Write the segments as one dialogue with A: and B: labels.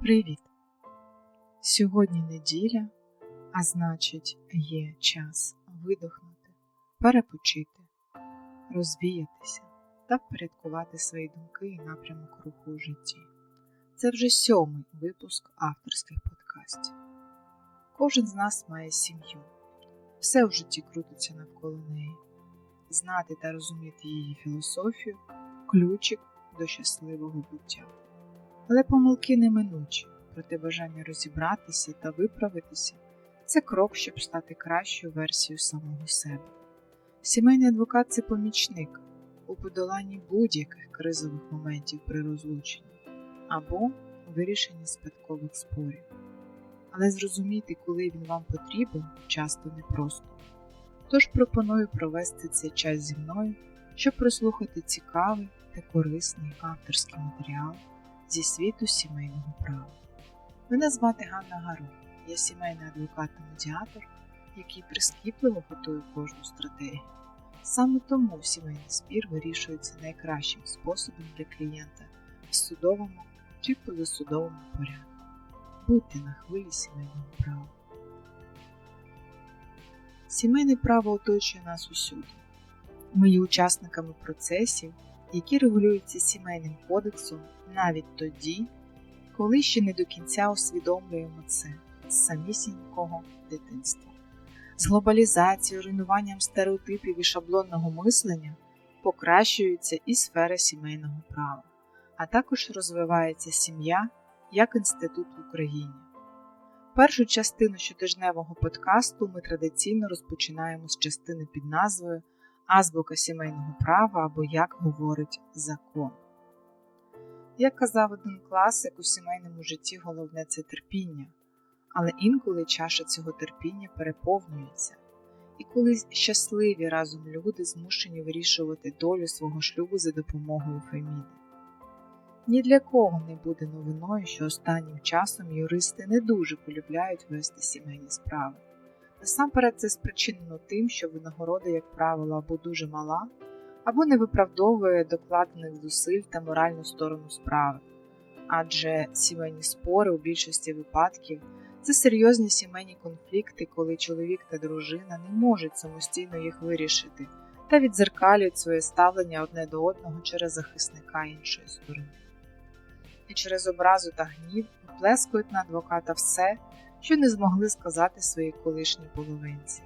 A: Привіт! Сьогодні неділя, а значить, є час видохнути, перепочити, розвіятися та впорядкувати свої думки і напрямок руху у житті. Це вже сьомий випуск авторських подкастів. Кожен з нас має сім'ю, все в житті крутиться навколо неї. Знати та розуміти її філософію ключик до щасливого буття. Але помилки неминучі, проте бажання розібратися та виправитися це крок, щоб стати кращою версією самого себе. Сімейний адвокат це помічник у подоланні будь-яких кризових моментів при розлученні або вирішенні спадкових спорів. Але зрозуміти, коли він вам потрібен, часто непросто. Тож пропоную провести цей час зі мною, щоб прослухати цікавий та корисний авторський матеріал зі світу сімейного права. Мене звати Ганна Гару, я сімейний адвокат та медіатор, який прискіпливо готує кожну стратегію. Саме тому сімейний спір вирішується найкращим способом для клієнта в судовому чи позасудовому порядку. Будьте на хвилі сімейного права. Сімейне право оточує нас усюди. Ми є учасниками процесів, які регулюються сімейним кодексом навіть тоді, коли ще не до кінця усвідомлюємо це з самісінького дитинства. З глобалізацією, руйнуванням стереотипів і шаблонного мислення покращується і сфера сімейного права, а також розвивається сім'я як інститут в Україні. Першу частину щотижневого подкасту ми традиційно розпочинаємо з частини під назвою Азбука сімейного права або Як говорить закон. Як казав один класик, у сімейному житті головне це терпіння, але інколи чаша цього терпіння переповнюється, і коли щасливі разом люди змушені вирішувати долю свого шлюбу за допомогою Феміди. Ні для кого не буде новиною, що останнім часом юристи не дуже полюбляють вести сімейні справи. Насамперед це спричинено тим, що винагорода, як правило, або дуже мала, або не виправдовує докладених зусиль та моральну сторону справи, адже сімейні спори у більшості випадків це серйозні сімейні конфлікти, коли чоловік та дружина не можуть самостійно їх вирішити та відзеркалюють своє ставлення одне до одного через захисника іншої сторони. І через образу та гнів виплескують на адвоката все, що не змогли сказати своїй колишній половинці,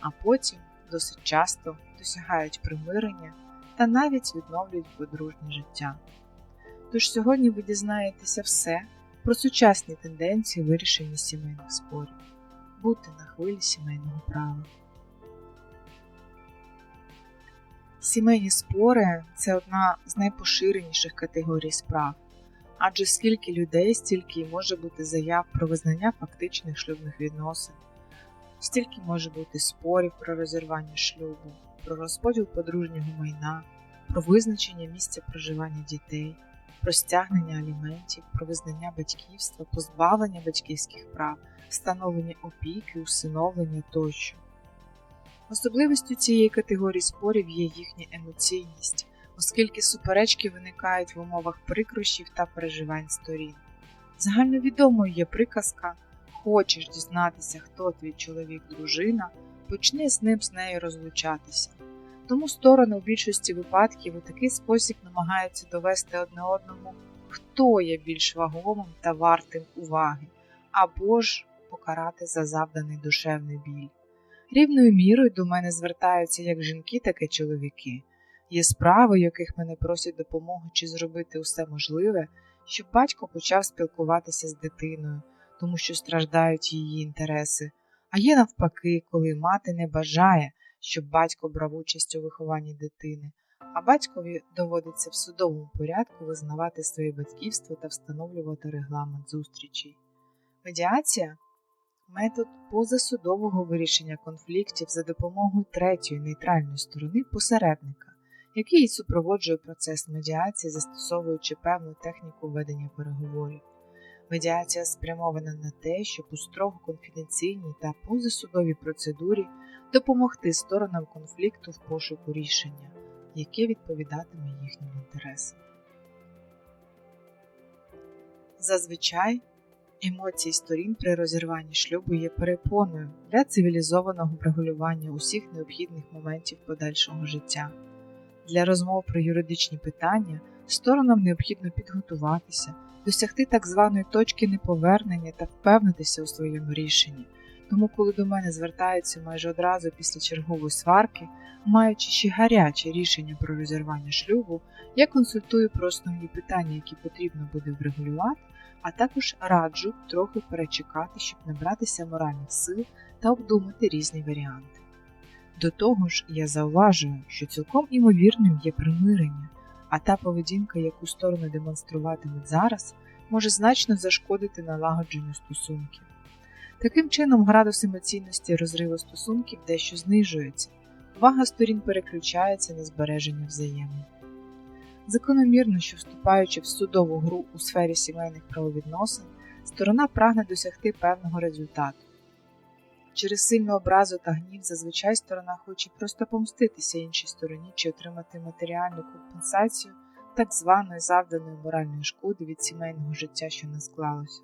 A: а потім досить часто досягають примирення та навіть відновлюють подружнє життя. Тож сьогодні ви дізнаєтеся все про сучасні тенденції вирішення сімейних спорів. Будьте на хвилі сімейного права. Сімейні спори це одна з найпоширеніших категорій справ, адже скільки людей, стільки може бути заяв про визнання фактичних шлюбних відносин, стільки може бути спорів про розірвання шлюбу, про розподіл подружнього майна, про визначення місця проживання дітей, про стягнення аліментів, про визнання батьківства, позбавлення батьківських прав, встановлення опіки, усиновлення тощо. Особливістю цієї категорії спорів є їхня емоційність, оскільки суперечки виникають в умовах прикрощів та переживань сторін. Загальновідомою є приказка Хочеш дізнатися, хто твій чоловік, дружина, почни з ним з нею розлучатися. Тому сторони у більшості випадків у такий спосіб намагаються довести одне одному, хто є більш вагомим та вартим уваги, або ж покарати за завданий душевний біль. Рівною мірою до мене звертаються як жінки, так і чоловіки. Є справи, яких мене просять допомоги чи зробити усе можливе, щоб батько почав спілкуватися з дитиною, тому що страждають її інтереси. А є навпаки, коли мати не бажає, щоб батько брав участь у вихованні дитини, а батькові доводиться в судовому порядку визнавати своє батьківство та встановлювати регламент зустрічей. Медіація метод позасудового вирішення конфліктів за допомогою третьої нейтральної сторони посередника, який супроводжує процес медіації, застосовуючи певну техніку ведення переговорів. Медіація спрямована на те, щоб у строго конфіденційній та позасудовій процедурі допомогти сторонам конфлікту в пошуку рішення, яке відповідатиме їхнім інтересам. Зазвичай емоції сторін при розірванні шлюбу є перепоною для цивілізованого врегулювання усіх необхідних моментів подальшого життя. Для розмов про юридичні питання сторонам необхідно підготуватися, досягти так званої точки неповернення та впевнитися у своєму рішенні. Тому, коли до мене звертаються майже одразу після чергової сварки, маючи ще гаряче рішення про розірвання шлюбу, я консультую про основні питання, які потрібно буде врегулювати, а також раджу трохи перечекати, щоб набратися моральних сил та обдумати різні варіанти. До того ж, я зауважую, що цілком імовірним є примирення, а та поведінка, яку сторони демонструватимуть зараз, може значно зашкодити налагодженню стосунків. Таким чином, градус емоційності розриву стосунків дещо знижується, увага сторін переключається на збереження взаємин. Закономірно, що вступаючи в судову гру у сфері сімейних правовідносин, сторона прагне досягти певного результату. Через сильну образу та гнів зазвичай сторона хоче просто помститися іншій стороні чи отримати матеріальну компенсацію так званої завданої моральної шкоди від сімейного життя, що не склалося.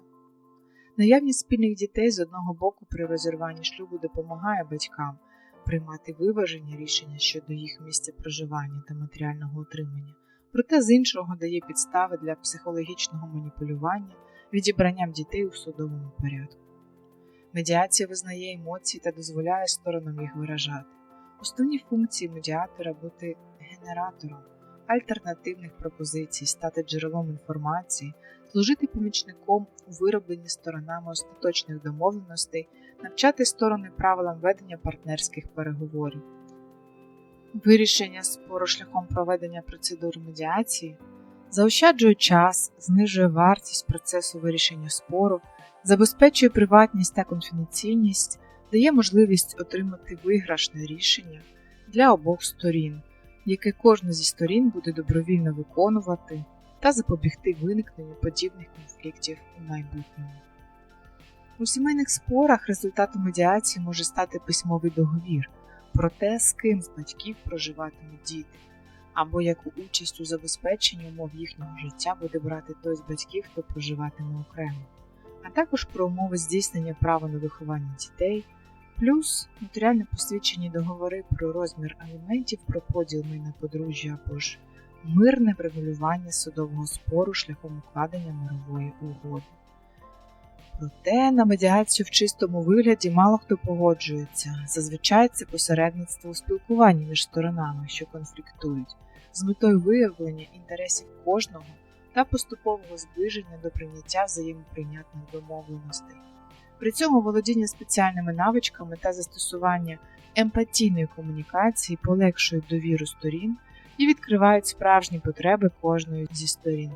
A: Наявність спільних дітей з одного боку при розірванні шлюбу допомагає батькам приймати виважені рішення щодо їх місця проживання та матеріального утримання, проте з іншого дає підстави для психологічного маніпулювання відібранням дітей у судовому порядку. Медіація визнає емоції та дозволяє сторонам їх виражати. Основні функції медіатора бути генератором альтернативних пропозицій, стати джерелом інформації, служити помічником у виробленні сторонами остаточних домовленостей, навчати сторони правилам ведення партнерських переговорів. Вирішення спору шляхом проведення процедури медіації заощаджує час, знижує вартість процесу вирішення спору, забезпечує приватність та конфіденційність, дає можливість отримати виграшне рішення для обох сторін, яке кожна зі сторін буде добровільно виконувати та запобігти виникненню подібних конфліктів у майбутньому. У сімейних спорах результатом медіації може стати письмовий договір про те, з ким з батьків проживатимуть діти, або яку участь у забезпеченні умов їхнього життя буде брати той з батьків, хто проживатиме окремо, а також про умови здійснення права на виховання дітей, плюс нотаріально посвідчені договори про розмір аліментів, про поділ майна подружжя або ж мирне врегулювання судового спору шляхом укладення мирової угоди. Проте на медіацію в чистому вигляді мало хто погоджується. Зазвичай це посередництво у спілкуванні між сторонами, що конфліктують, з метою виявлення інтересів кожного та поступового зближення до прийняття взаємоприйнятних домовленостей. При цьому володіння спеціальними навичками та застосування емпатійної комунікації полегшують довіру сторін і відкривають справжні потреби кожної зі сторін.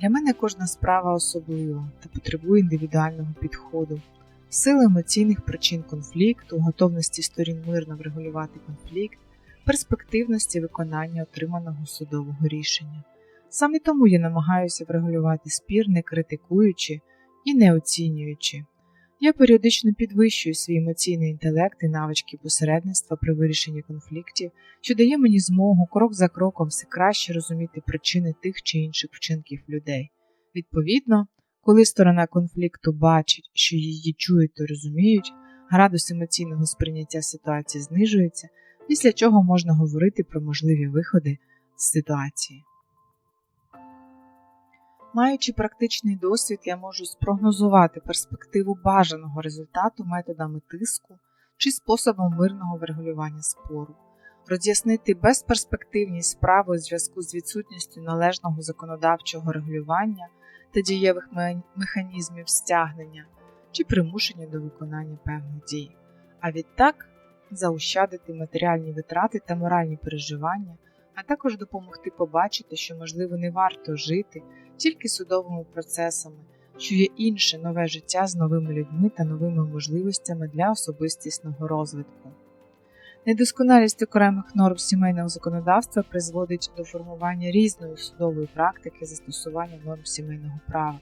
A: Для мене кожна справа особлива та потребує індивідуального підходу, сили емоційних причин конфлікту, готовності сторін мирно врегулювати конфлікт, перспективності виконання отриманого судового рішення. Саме тому я намагаюся врегулювати спір, не критикуючи і не оцінюючи. Я періодично підвищую свій емоційний інтелект і навички посередництва при вирішенні конфліктів, що дає мені змогу крок за кроком все краще розуміти причини тих чи інших вчинків людей. Відповідно, коли сторона конфлікту бачить, що її чують та розуміють, градус емоційного сприйняття ситуації знижується, після чого можна говорити про можливі виходи з ситуації. Маючи практичний досвід, я можу спрогнозувати перспективу бажаного результату методами тиску чи способом мирного врегулювання спору, роз'яснити безперспективність справи у зв'язку з відсутністю належного законодавчого регулювання та дієвих механізмів стягнення чи примушення до виконання певних дій, а відтак заощадити матеріальні витрати та моральні переживання, а також допомогти побачити, що можливо не варто жити тільки судовими процесами, що є інше нове життя з новими людьми та новими можливостями для особистісного розвитку. Недосконалість окремих норм сімейного законодавства призводить до формування різної судової практики застосування норм сімейного права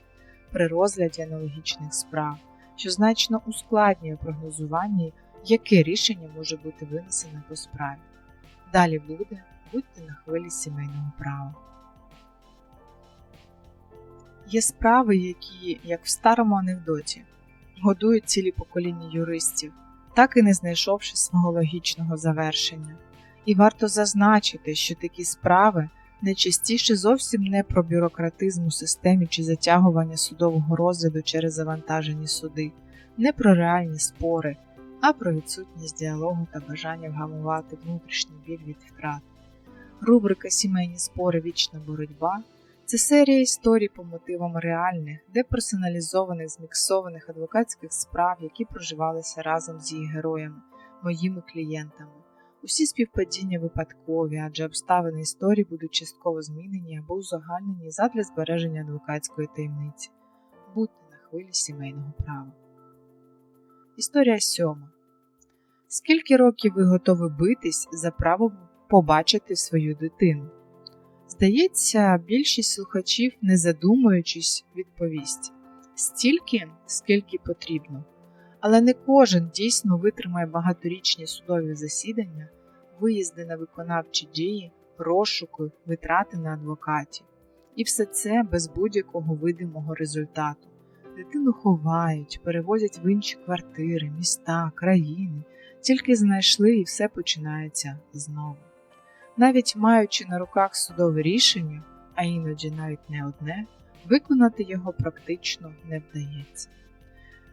A: при розгляді аналогічних справ, що значно ускладнює прогнозування, яке рішення може бути винесене по справі. Далі буде будьте на хвилі сімейного права. Є справи, які, як в старому анекдоті, годують цілі покоління юристів, так і не знайшовши свого логічного завершення. І варто зазначити, що такі справи найчастіше зовсім не про бюрократизм у системі чи затягування судового розгляду через завантажені суди, не про реальні спори, а про відсутність діалогу та бажання вгамувати внутрішній біль від втрат. Рубрика Сімейні спори Вічна боротьба це серія історій по мотивам реальних, деперсоналізованих, зміксованих адвокатських справ, які проживалися разом з її героями, моїми клієнтами. Усі співпадіння випадкові, адже обставини історії будуть частково змінені або узагальнені задля збереження адвокатської таємниці. Будьте на хвилі сімейного права. Історія сьома. Скільки років ви готові битись за право побачити свою дитину? Здається, більшість слухачів, не задумуючись, відповість стільки, скільки потрібно. Але не кожен дійсно витримає багаторічні судові засідання, виїзди на виконавчі дії, розшуки, витрати на адвокатів. І все це без будь-якого видимого результату. Дитину ховають, перевозять в інші квартири, міста, країни, тільки знайшли і все починається знову. Навіть маючи на руках судове рішення, а іноді навіть не одне, виконати його практично не вдається.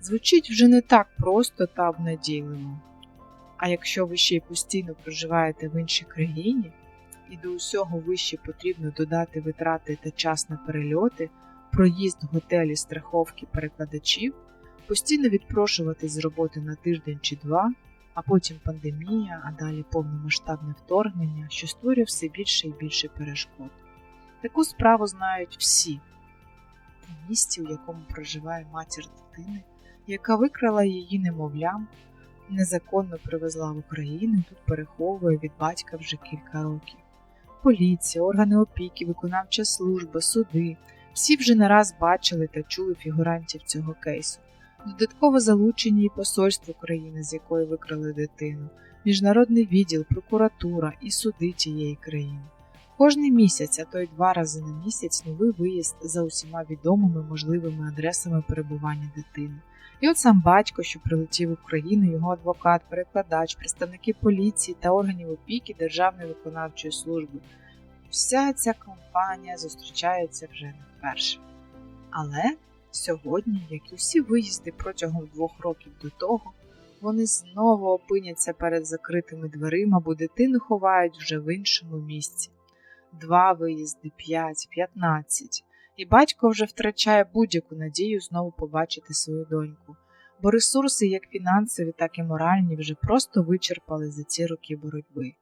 A: Звучить вже не так просто та обнадійливо. А якщо ви ще й постійно проживаєте в іншій країні, і до усього вище потрібно додати витрати та час на перельоти, проїзд готелі, страховки перекладачів, постійно відпрошувати з роботи на тиждень чи два, а потім пандемія, а далі повномасштабне вторгнення, що створює все більше і більше перешкод. Таку справу знають всі у місті, у якому проживає матір дитини, яка викрала її немовлям, незаконно привезла в Україну тут переховує від батька вже кілька років. Поліція, органи опіки, виконавча служба, суди всі вже не раз бачили та чули фігурантів цього кейсу. Додатково залучені і посольство країни, з якої викрали дитину, міжнародний відділ, прокуратура і суди тієї країни. Кожний місяць, а то й два рази на місяць, новий виїзд за усіма відомими можливими адресами перебування дитини. І от сам батько, що прилетів в Україну, його адвокат, перекладач, представники поліції та органів опіки Державної виконавчої служби. Вся ця компанія зустрічається вже не вперше. Але сьогодні, як і всі виїзди протягом двох років до того, вони знову опиняться перед закритими дверима, бо дитину ховають вже в іншому місці. Два виїзди, п'ять, п'ятнадцять і батько вже втрачає будь-яку надію знову побачити свою доньку, бо ресурси, як фінансові, так і моральні, вже просто вичерпали за ці роки боротьби.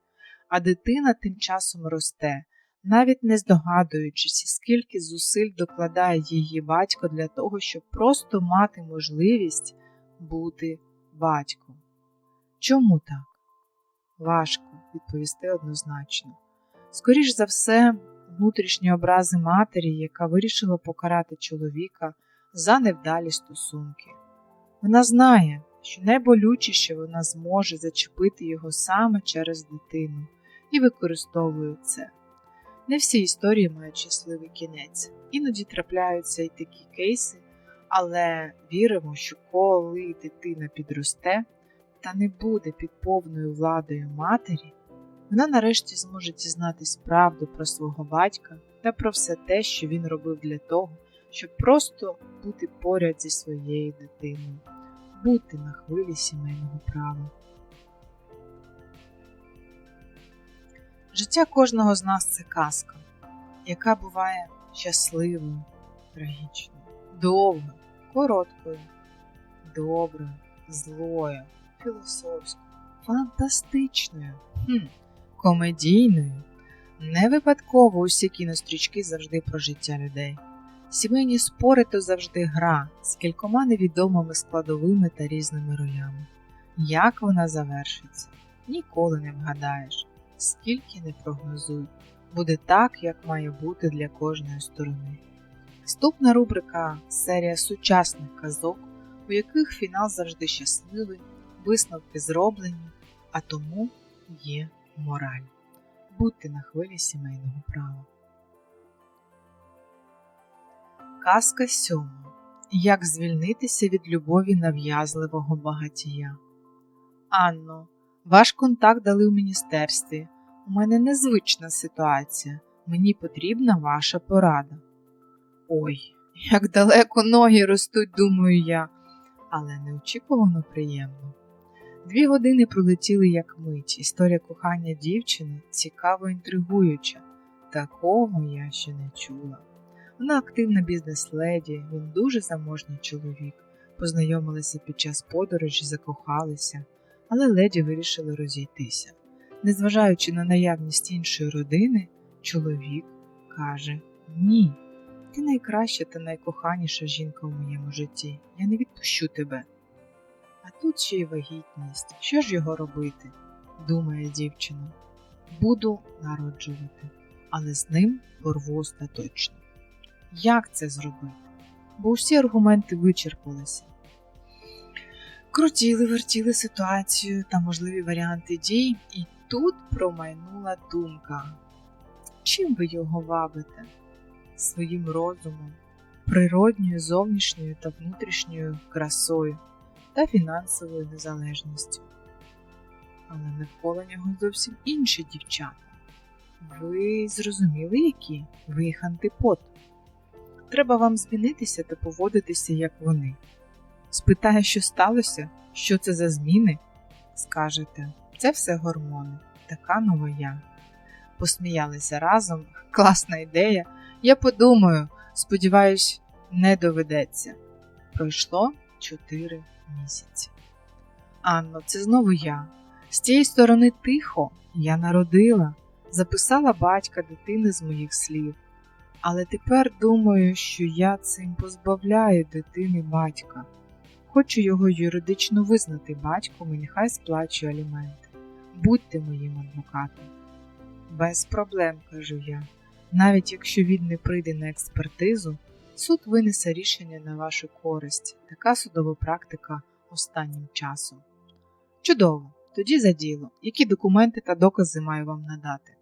A: А дитина тим часом росте, навіть не здогадуючись, скільки зусиль докладає її батько для того, щоб просто мати можливість бути батьком. Чому так? Важко відповісти однозначно. Скоріш за все, внутрішні образи матері, яка вирішила покарати чоловіка за невдалі стосунки. Вона знає, що найболючіше вона зможе зачепити його саме через дитину і використовує це. Не всі історії мають щасливий кінець, іноді трапляються й такі кейси, але віримо, що коли дитина підросте та не буде під повною владою матері, вона нарешті зможе дізнатись правду про свого батька та про все те, що він робив для того, щоб просто бути поряд зі своєю дитиною, бути на хвилі сімейного права. Життя кожного з нас це казка, яка буває щасливою, трагічною, довгою, короткою, доброю, злою, філософською, фантастичною. Хм комедійною. Не випадково усі кінострічки завжди про життя людей. Сімейні спори то завжди гра з кількома невідомими складовими та різними ролями. Як вона завершиться, ніколи не вгадаєш, скільки не прогнозуй, буде так, як має бути для кожної сторони. Наступна рубрика серія сучасних казок, у яких фінал завжди щасливий, висновки зроблені, а тому є мораль. Будьте на хвилі сімейного права. Казка сьома. Як звільнитися від любові нав'язливого багатія. Анно, ваш контакт дали у міністерстві. У мене незвична ситуація. Мені потрібна ваша порада. Ой, як далеко ноги ростуть, думаю я, але неочікувано приємно. Дві години пролетіли як мить. Історія кохання дівчини цікаво інтригуюча. Такого я ще не чула. Вона активна бізнес-леді, він дуже заможній чоловік. Познайомилися під час подорожі, закохалися, але леді вирішили розійтися. Незважаючи на наявність іншої родини, чоловік каже Ні, ти найкраща та найкоханіша жінка у моєму житті. Я не відпущу тебе. А тут ще й вагітність. Що ж його робити? думає дівчина. Буду народжувати, але з ним порву остаточно. Як це зробити? Бо всі аргументи вичерпалися. Крутіли, вертіли ситуацію та можливі варіанти дій, і тут промайнула думка. Чим ви його вабите? Своїм розумом, природньою зовнішньою та внутрішньою красою та фінансовою незалежністю. Але навколо нього зовсім інші дівчата. Ви зрозуміли, які? Ви їх антипод. Треба вам змінитися та поводитися, як вони. Спитає, що сталося, що це за зміни? Скажете, це все гормони, така нова я. Посміялися разом, класна ідея. Я подумаю, сподіваюсь, не доведеться. Пройшло чотири місяці. Анно, це знову я. З тієї сторони тихо, я народила, записала батька дитини з моїх слів. Але тепер думаю, що я цим позбавляю дитини батька. Хочу його юридично визнати батьком і нехай сплачує аліменти. Будьте моїм адвокатом. Без проблем, кажу я. Навіть якщо він не прийде на експертизу, суд винесе рішення на вашу користь. Така судова практика останнім часом. Чудово! Тоді за діло. Які документи та докази маю вам надати?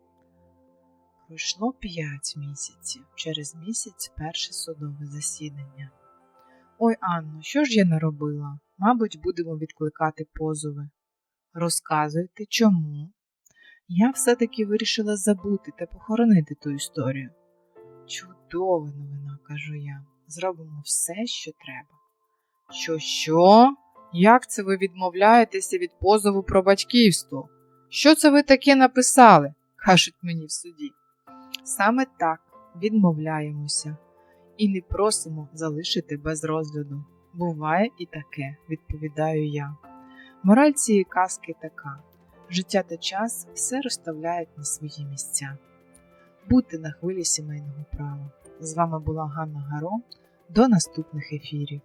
A: Пройшло п'ять місяців. Через місяць перше судове засідання. Ой, Анно, що ж я наробила? Мабуть, будемо відкликати позови. Розказуйте, чому? Я все-таки вирішила забути та похоронити ту історію. Чудова новина, кажу я. Зробимо все, що треба. Що, що? Як це ви відмовляєтеся від позову про батьківство? Що це ви таке написали? кажуть мені в суді. Саме так відмовляємося і не просимо залишити без розгляду. Буває і таке, відповідаю я. Мораль цієї казки така: життя та час все розставляють на свої місця. Будьте на хвилі сімейного права. З вами була Ганна Гаро. До наступних ефірів.